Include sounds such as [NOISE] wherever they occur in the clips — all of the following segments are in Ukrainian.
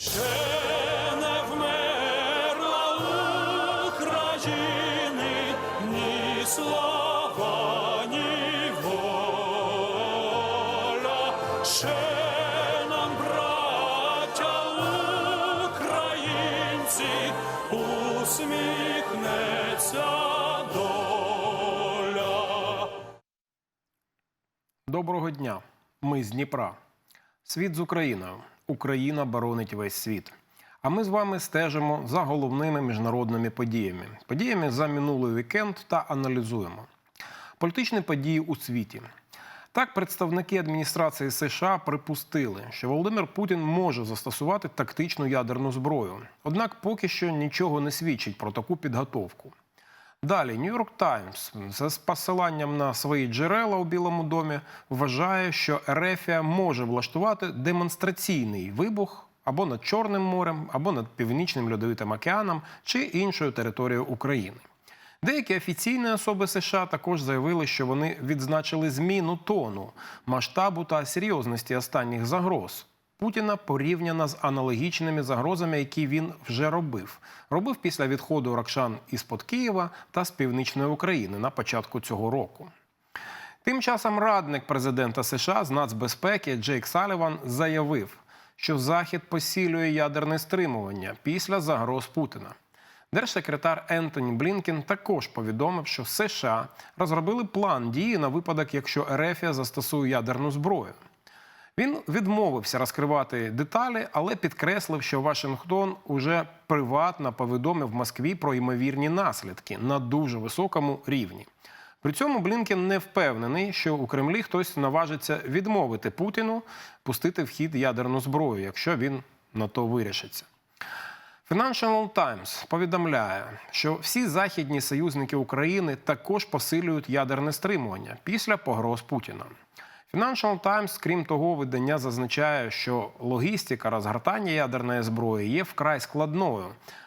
Ще не вмерла слава. Ще нам, браття українці, усміхнеться доля. Доброго дня. Ми з Дніпра. Світ з Україною. Україна боронить весь світ. А ми з вами стежимо за головними міжнародними подіями. Подіями за минулий вікенд та аналізуємо політичні події у світі. Так, представники адміністрації США припустили, що Володимир Путін може застосувати тактичну ядерну зброю. Однак поки що нічого не свідчить про таку підготовку. Далі Нью-Йорк Таймс з посиланням на свої джерела у Білому домі вважає, що Ерефія може влаштувати демонстраційний вибух або над Чорним морем, або над Північним Льодовитим океаном чи іншою територією України. Деякі офіційні особи США також заявили, що вони відзначили зміну тону, масштабу та серйозності останніх загроз. Путіна порівняно з аналогічними загрозами, які він вже робив. Робив після відходу Ракшан із-под Києва та з північної України на початку цього року. Тим часом радник президента США з нацбезпеки Джейк Саліван заявив, що Захід посилює ядерне стримування після загроз Путіна. Держсекретар Ентоні Блінкен також повідомив, що США розробили план дії на випадок, якщо Ерефія застосує ядерну зброю. Він відмовився розкривати деталі, але підкреслив, що Вашингтон уже приватно повідомив Москві про ймовірні наслідки на дуже високому рівні. При цьому Блінкен не впевнений, що у Кремлі хтось наважиться відмовити Путіну пустити в хід ядерну зброю, якщо він на то вирішиться. Financial Times повідомляє, що всі західні союзники України також посилюють ядерне стримування після погроз Путіна. Financial Times, крім того, видання зазначає, що логістика розгортання ядерної зброї є вкрай складною,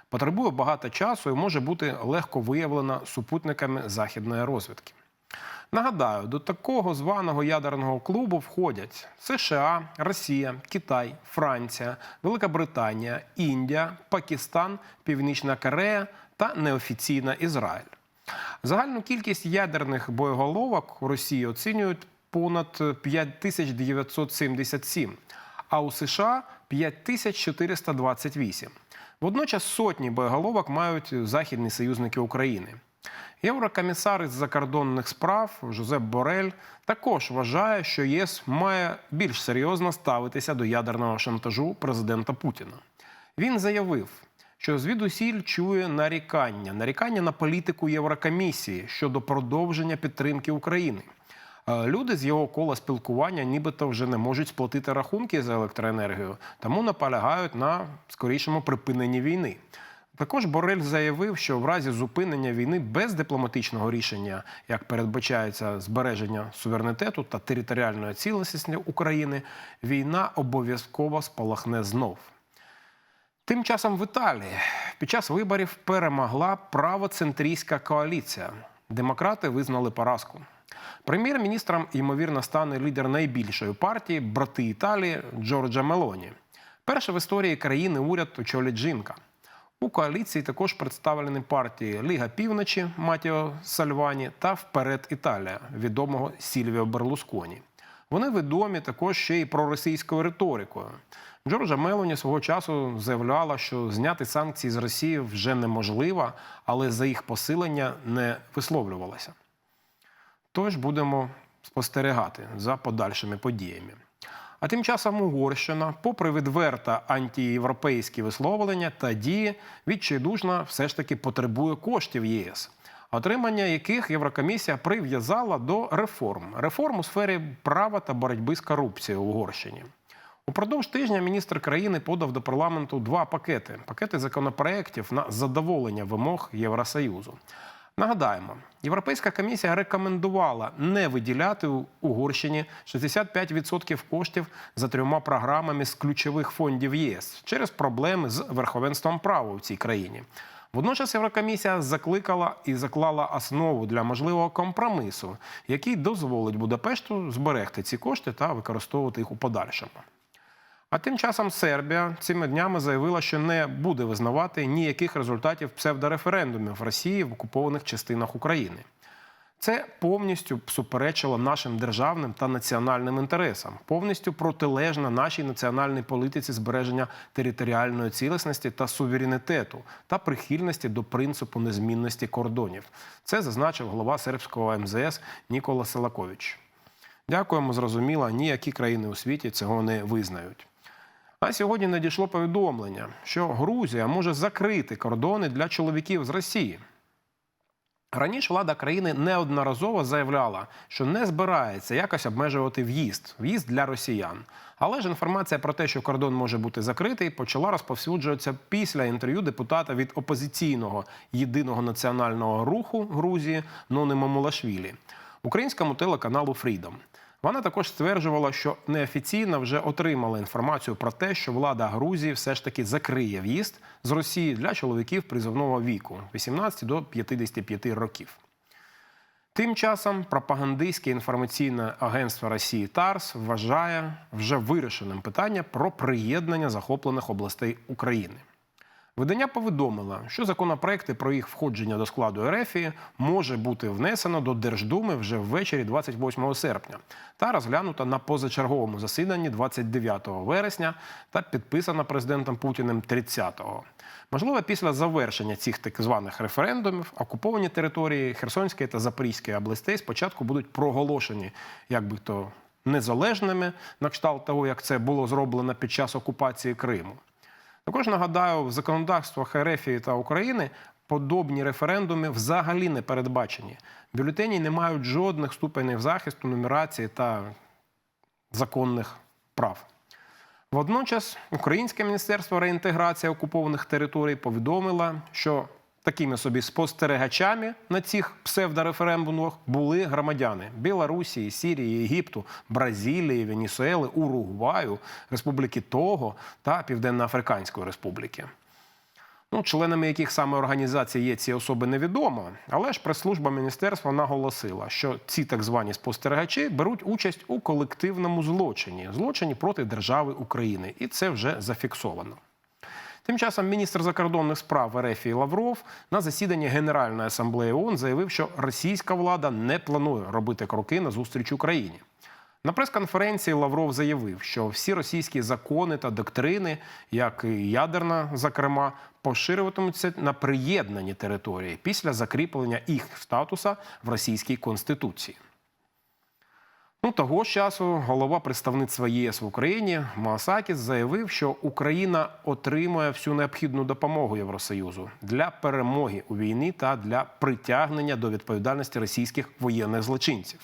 потребує багато часу і може бути легко виявлена супутниками західної розвідки. Нагадаю, до такого званого ядерного клубу входять США, Росія, Китай, Франція, Велика Британія, Індія, Пакистан, Північна Корея та неофіційна Ізраїль. Загальну кількість ядерних боєголовок у Росії оцінюють понад 5977, а у США 5428. Водночас сотні боєголовок мають західні союзники України. Єврокомісар із закордонних справ Жозеп Борель також вважає, що ЄС має більш серйозно ставитися до ядерного шантажу президента Путіна. Він заявив, що звідусіль чує нарікання, нарікання на політику Єврокомісії щодо продовження підтримки України. Е, Люди з його кола спілкування нібито вже не можуть сплатити рахунки за електроенергію, тому наполягають на скорішому припиненні війни. Також Борель заявив, що в разі зупинення війни без дипломатичного рішення, як передбачається збереження суверенітету та територіальної цілісності України, війна обов'язково спалахне знов. Тим часом в Італії під час виборів перемогла правоцентрійська коаліція. Демократи визнали поразку. Прем'єр-міністром, ймовірно, стане лідер найбільшої партії брати Італії Джорджа Мелоні. Перша в історії країни уряд очолить жінка. У коаліції також представлені партії Ліга Півночі Матіо Сальвані та Вперед Італія відомого Сільвіо Берлусконі. Вони відомі також ще й проросійською риторикою. Джорджа Мелоні свого часу заявляла, що зняти санкції з Росії вже неможливо, але за їх посилення не висловлювалася. Тож будемо спостерігати за подальшими подіями. А тим часом Угорщина, попри відверто антиєвропейські висловлення та дії, відчайдушно все ж таки потребує коштів ЄС, отримання яких Єврокомісія прив'язала до реформ реформ у сфері права та боротьби з корупцією в Угорщині. Упродовж тижня міністр країни подав до парламенту два пакети пакети законопроєктів на задоволення вимог Євросоюзу. Нагадаємо, Європейська комісія рекомендувала не виділяти у Угорщині 65% коштів за трьома програмами з ключових фондів ЄС через проблеми з верховенством права в цій країні. Водночас Єврокомісія закликала і заклала основу для можливого компромісу, який дозволить Будапешту зберегти ці кошти та використовувати їх у подальшому. А тим часом Сербія цими днями заявила, що не буде визнавати ніяких результатів псевдореферендумів в Росії в окупованих частинах України. Це повністю суперечило нашим державним та національним інтересам, повністю протилежна нашій національній політиці збереження територіальної цілісності та суверенітету та прихильності до принципу незмінності кордонів. Це зазначив голова сербського МЗС Нікола Селакович. Дякуємо, зрозуміло, ніякі країни у світі цього не визнають. А сьогодні надійшло повідомлення, що Грузія може закрити кордони для чоловіків з Росії. Раніше влада країни неодноразово заявляла, що не збирається якось обмежувати в'їзд, в'їзд для росіян. Але ж інформація про те, що кордон може бути закритий, почала розповсюджуватися після інтерв'ю депутата від опозиційного єдиного національного руху Грузії Нони Мамулашвілі українському телеканалу Freedom. Вона також стверджувала, що неофіційно вже отримала інформацію про те, що влада Грузії все ж таки закриє в'їзд з Росії для чоловіків призовного віку 18 до 55 років. Тим часом пропагандистське інформаційне агентство Росії ТАРС вважає вже вирішеним питання про приєднання захоплених областей України. Видання повідомило, що законопроекти про їх входження до складу РФ може бути внесено до Держдуми вже ввечері 28 серпня та розглянуто на позачерговому засіданні 29 вересня та підписано президентом Путіним 30-го. Можливо, після завершення цих так званих референдумів окуповані території Херсонської та Запорізької областей спочатку будуть проголошені, як би то незалежними, на кшталт того, як це було зроблено під час окупації Криму. Також нагадаю, в законодавствах РФ та України подобні референдуми взагалі не передбачені. Бюлетені не мають жодних ступенів захисту, нумерації та законних прав. Водночас Українське міністерство реінтеграції окупованих територій повідомило, що такими собі спостерігачами на цих псевдореферендумах були громадяни Білорусі, Сірії, Єгипту, Бразилії, Венесуели, Уругваю, Республіки Того та Південно-Африканської Республіки. Ну, членами яких саме організацій є ці особи, невідомо. Але ж прес-служба міністерства наголосила, що ці так звані спостерігачі беруть участь у колективному злочині злочині проти держави України, і це вже зафіксовано. Тим часом міністр закордонних справ РФ Лавров на засіданні Генеральної асамблеї ООН заявив, що російська влада не планує робити кроки на зустріч Україні. На прес-конференції Лавров заявив, що всі російські закони та доктрини, як і ядерна, зокрема, поширюватимуться на приєднані території після закріплення їх статуса в російській конституції. Ну, того ж часу голова представництва ЄС в Україні Маасакіс заявив, що Україна отримує всю необхідну допомогу Євросоюзу для перемоги у війні та для притягнення до відповідальності російських воєнних злочинців.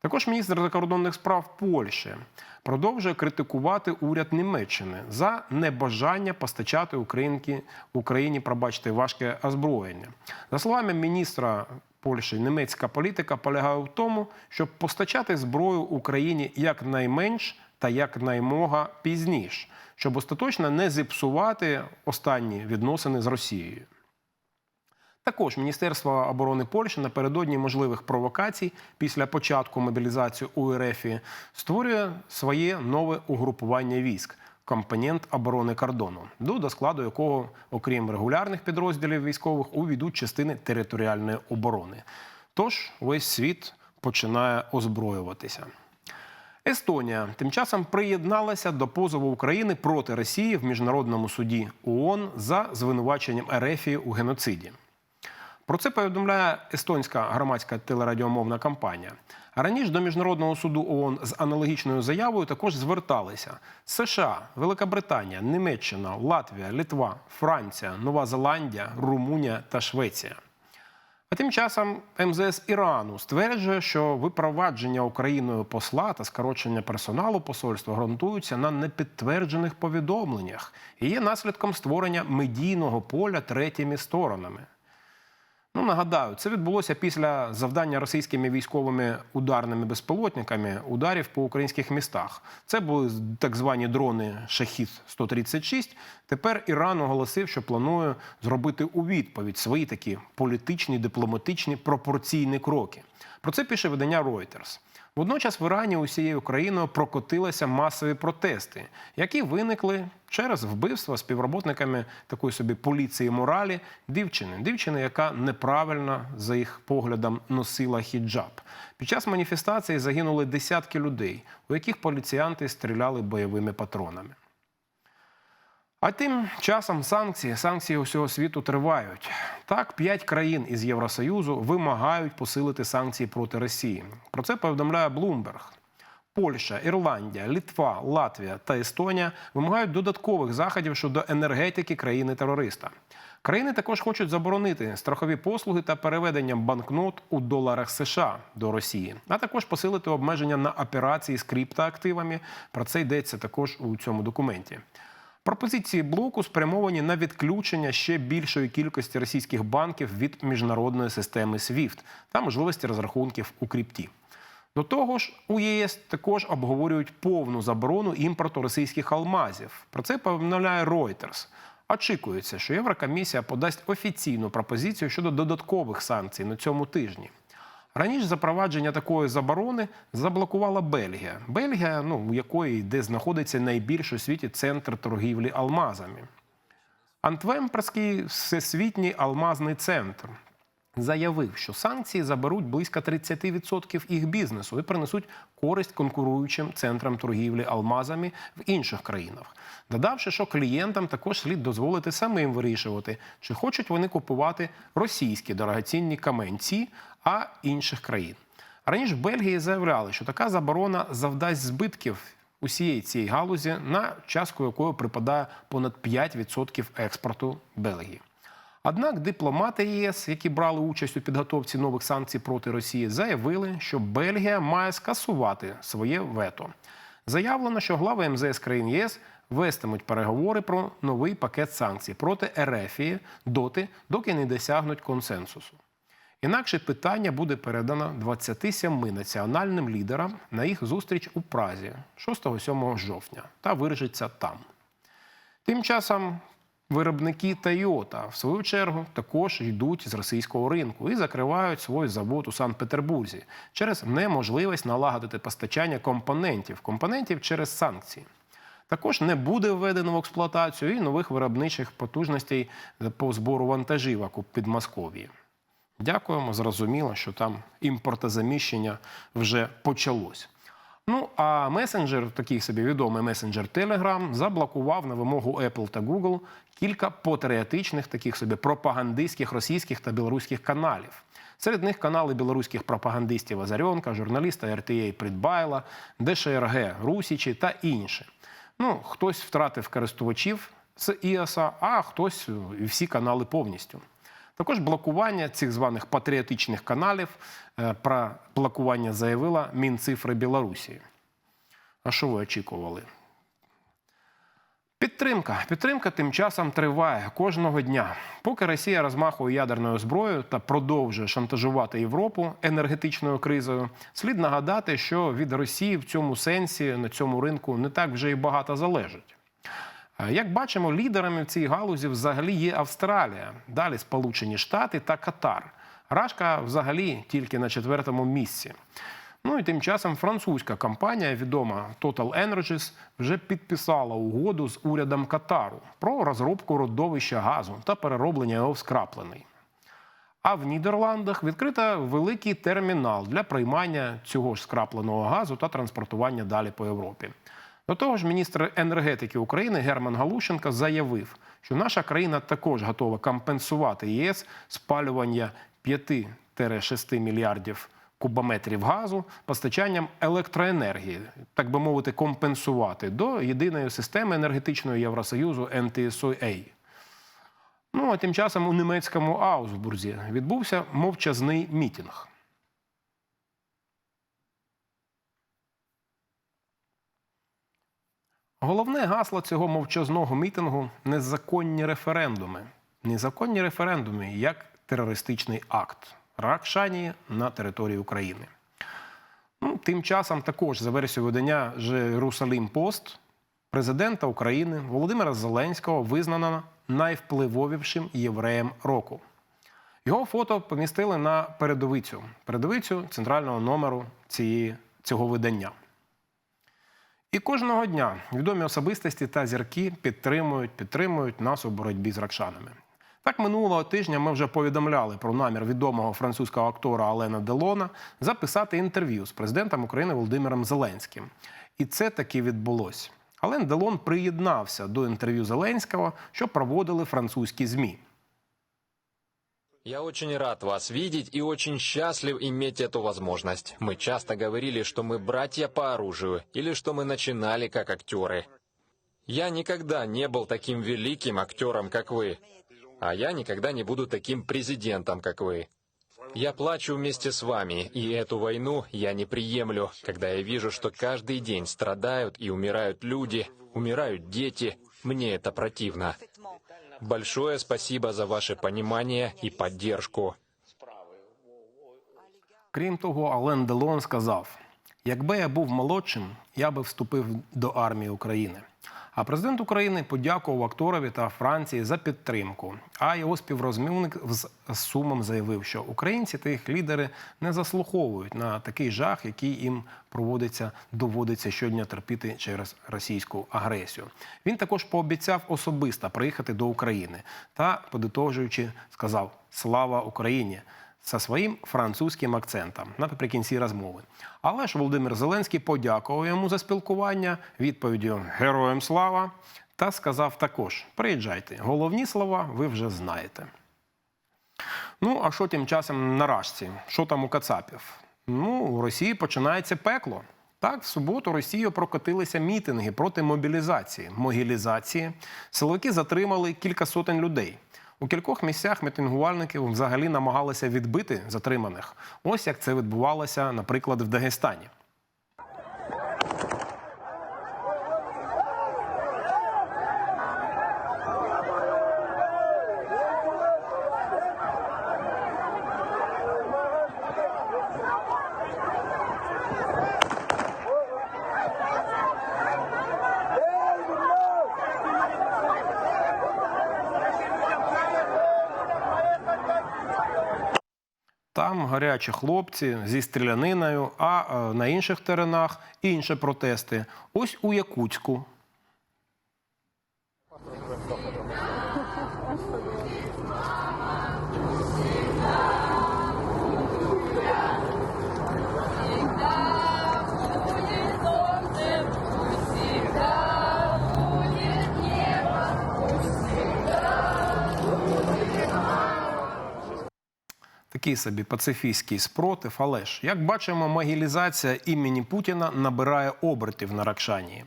Також міністр закордонних справ Польщі продовжує критикувати уряд Німеччини за небажання постачати Українки, Україні, пробачте, важке озброєння. За словами міністра Польщі, німецька політика полягає в тому, щоб постачати зброю Україні якнайменш та якнаймога пізніше, щоб остаточно не зіпсувати останні відносини з Росією. Також Міністерство оборони Польщі напередодні можливих провокацій після початку мобілізації у РФ створює своє нове угрупування військ компонент оборони кордону, до складу якого, окрім регулярних підрозділів військових, увійдуть частини територіальної оборони. Тож весь світ починає озброюватися. Естонія тим часом приєдналася до позову України проти Росії в міжнародному суді ООН за звинуваченням РФ у геноциді. Про це повідомляє естонська громадська телерадіомовна кампанія. Раніше до міжнародного суду ООН з аналогічною заявою також зверталися США, Велика Британія, Німеччина, Латвія, Литва, Франція, Нова Зеландія, Румунія та Швеція. А тим часом МЗС Ірану стверджує, що випровадження Україною посла та скорочення персоналу посольства ґрунтуються на непідтверджених повідомленнях і є наслідком створення медійного поля третіми сторонами. Ну, нагадаю, це відбулося після завдання російськими військовими ударними безпілотниками ударів по українських містах. Це були так звані дрони Шахід 136 Тепер Іран оголосив, що планує зробити у відповідь свої такі політичні, дипломатичні пропорційні кроки. Про це пише видання Reuters. Водночас в Ірані усією країною прокотилися масові протести, які виникли через вбивство співробітниками такої собі поліції моралі дівчини. Дівчини, яка неправильно, за їх поглядом, носила хіджаб. Під час маніфестації загинули десятки людей, у яких поліціянти стріляли бойовими патронами. А тим часом санкції, санкції усього світу тривають. Так, п'ять країн із Євросоюзу вимагають посилити санкції проти Росії. Про це повідомляє Bloomberg. Польща, Ірландія, Литва, Латвія та Естонія вимагають додаткових заходів щодо енергетики країни-терориста. Країни також хочуть заборонити страхові послуги та переведення банкнот у доларах США до Росії, а також посилити обмеження на операції з криптоактивами. Про це йдеться також у цьому документі. Пропозиції блоку спрямовані на відключення ще більшої кількості російських банків від міжнародної системи SWIFT та можливості розрахунків у крипті. До того ж, у ЄС також обговорюють повну заборону імпорту російських алмазів. Про це повідомляє Reuters. Очікується, що Єврокомісія подасть офіційну пропозицію щодо додаткових санкцій на цьому тижні. Раніше запровадження такої заборони заблокувала Бельгія. Бельгія, ну у якої де знаходиться найбільший у світі центр торгівлі алмазами. Антвемперський всесвітній алмазний центр заявив, що санкції заберуть близько 30% їх бізнесу і принесуть користь конкуруючим центрам торгівлі алмазами в інших країнах, додавши, що клієнтам також слід дозволити самим вирішувати, чи хочуть вони купувати російські дорогоцінні каменці, а інших країн. Раніше в Бельгії заявляли, що така заборона завдасть збитків усієї цієї галузі, на частку якої припадає понад 5% експорту Бельгії. Однак дипломати ЄС, які брали участь у підготовці нових санкцій проти Росії, заявили, що Бельгія має скасувати своє вето. Заявлено, що глави МЗС країн ЄС вестимуть переговори про новий пакет санкцій проти РФ доти, доки не досягнуть консенсусу. Інакше питання буде передано 27 національним лідерам на їх зустріч у Празі 6-7 жовтня та вирішиться там. Тим часом виробники Toyota, в свою чергу, також йдуть з російського ринку і закривають свій завод у Санкт-Петербурзі через неможливість налагодити постачання компонентів, компонентів через санкції. Також не буде введено в експлуатацію і нових виробничих потужностей по збору вантажівок у Підмосков'ї. Дякуємо, зрозуміло, що там імпортозаміщення вже почалось. Ну а месенджер, такий собі відомий месенджер Telegram, заблокував на вимогу Apple та Google кілька патріотичних таких собі пропагандистських російських та білоруських каналів. Серед них канали білоруських пропагандистів Азарьонка, журналіста RTA Придбайла, ДШРГ Русічі та інші. Ну, хтось втратив користувачів з ІАСа, а хтось і всі канали повністю. Також блокування цих званих патріотичних каналів е, про блокування заявила Мінцифри Білорусі. А що ви очікували? Підтримка. Підтримка тим часом триває кожного дня. Поки Росія розмахує ядерною зброєю та продовжує шантажувати Європу енергетичною кризою, слід нагадати, що від Росії в цьому сенсі на цьому ринку не так вже і багато залежить. Е, Як бачимо, лідерами в цій галузі взагалі є Австралія, далі Сполучені Штати та Катар. Рашка взагалі тільки на четвертому місці. Ну і тим часом французька компанія, відома Total Energies, вже підписала угоду з урядом Катару про розробку родовища газу та перероблення його в скраплений. А в Нідерландах відкрита великий термінал для приймання цього ж скрапленого газу та транспортування далі по Європі. До того ж, міністр енергетики України Герман Галущенко заявив, що наша країна також готова компенсувати ЄС спалювання 5-6 мільярдів кубометрів газу постачанням електроенергії, так би мовити, компенсувати до єдиної системи енергетичної Євросоюзу NTSOA. Ну а тим часом у німецькому Аусбурзі відбувся мовчазний мітінг. Головне гасло цього мовчазного мітингу незаконні референдуми. Незаконні референдуми як терористичний акт Ракшані на території України. Ну, тим часом також за версією видання Jerusalem Post президента України Володимира Зеленського визнано найвпливовішим євреєм року. Його фото помістили на передовицю, передовицю центрального номеру цієї цього видання. І кожного дня відомі особистості та зірки підтримують, підтримують нас у боротьбі з ракшанами. Так минулого тижня ми вже повідомляли про намір відомого французького актора Алена Делона записати інтерв'ю з президентом України Володимиром Зеленським. І це таки відбулось. Ален Делон приєднався до інтерв'ю Зеленського, що проводили французькі змі. Я очень рад вас видеть и очень счастлив иметь эту возможность. Мы часто говорили, что мы братья по оружию, или что мы начинали как актеры. Я никогда не был таким великим актером, как вы. А я никогда не буду таким президентом, как вы. Я плачу вместе с вами, и эту войну я не приемлю, когда я вижу, что каждый день страдают и умирают люди, умирают дети. Мне это противно. Большое спасибо за ваше понимание и поддержку. Крім того, Ален Делон сказав: якби я був молодшим, я би вступив до армії України. А президент України подякував акторові та Франції за підтримку. А його співрозмовник з з сумом заявив, що українці та їх лідери не заслуховують на такий жах, який їм проводиться, доводиться щодня терпіти через російську агресію. Він також пообіцяв особисто приїхати до України та, подитожуючи, сказав Слава Україні! Зі своїм французьким акцентом наприкінці розмови. Але ж Володимир Зеленський подякував йому за спілкування відповіддю Героям слава та сказав також: приїжджайте, головні слова ви вже знаєте. Ну, а що тим часом на Рашці? Що там у Кацапів? Ну, у Росії починається пекло. Так, в суботу Росією прокотилися мітинги проти мобілізації, могілізації. Силовики затримали кілька сотень людей. У кількох місцях мітингувальники взагалі намагалися відбити затриманих. Ось як це відбувалося, наприклад, в Дагестані. Гарячі хлопці зі стріляниною, а е, на інших теренах інші протести. Ось у Якутську. Такий собі пацифістський спротив, але ж, як бачимо, могілізація імені Путіна набирає обертів на Ракшанії.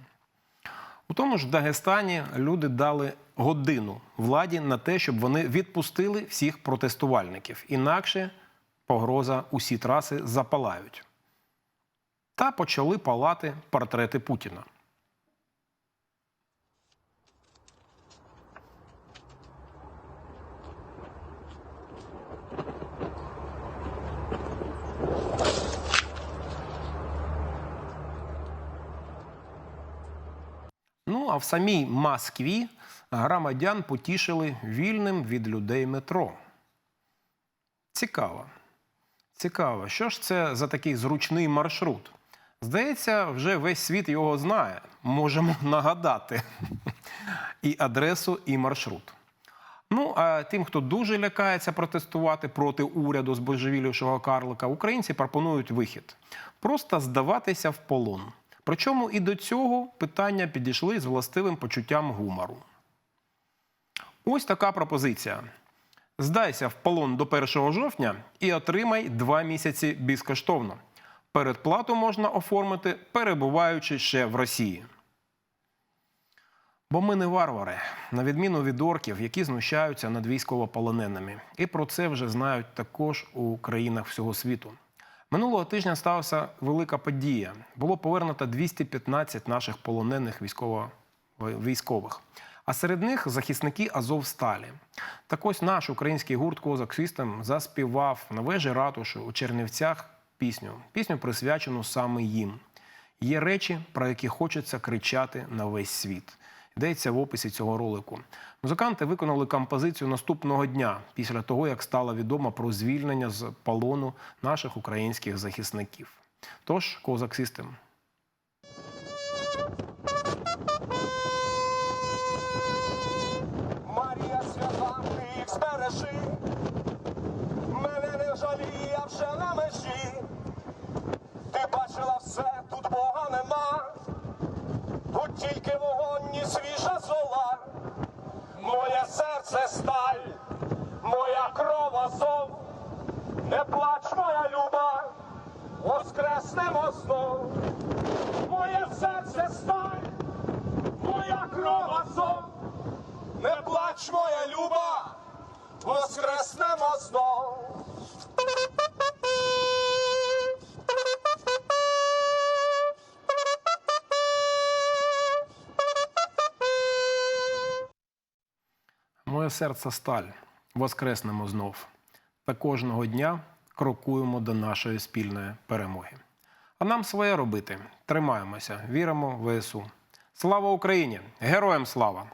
У тому ж Дагестані люди дали годину владі на те, щоб вони відпустили всіх протестувальників. Інакше погроза усі траси запалають. Та почали палати портрети Путіна. А в самій Москві громадян потішили вільним від людей метро. Цікаво. Цікаво, що ж це за такий зручний маршрут? Здається, вже весь світ його знає. Можемо [LAUGHS] нагадати і адресу, і маршрут. Ну, а тим, хто дуже лякається протестувати проти уряду збожевілівшого карлика, українці пропонують вихід просто здаватися в полон. Причому і до цього питання підійшли з властивим почуттям гумору. Ось така пропозиція. Здайся в полон до 1 жовтня і отримай два місяці безкоштовно. Передплату можна оформити, перебуваючи ще в Росії. Бо ми не варвари, на відміну від орків, які знущаються над військовополоненими. І про це вже знають також у країнах всього світу. Минулого тижня сталася велика подія. Було повернуто 215 наших полонених військових. А серед них захисники Азовсталі. Так ось наш український гурт Козак Систем заспівав на вежі ратуші у Чернівцях пісню. Пісню присвячену саме їм. Є речі, про які хочеться кричати на весь світ йдеться в описі цього ролику. Музиканти виконали композицію наступного дня після того, як стало відомо про звільнення з полону наших українських захисників. Тож, Козак Систем моє серце сталь. Воскреснемо знов та кожного дня крокуємо до нашої спільної перемоги. А нам своє робити. Тримаємося, віримо в ВСУ. Слава Україні! Героям слава!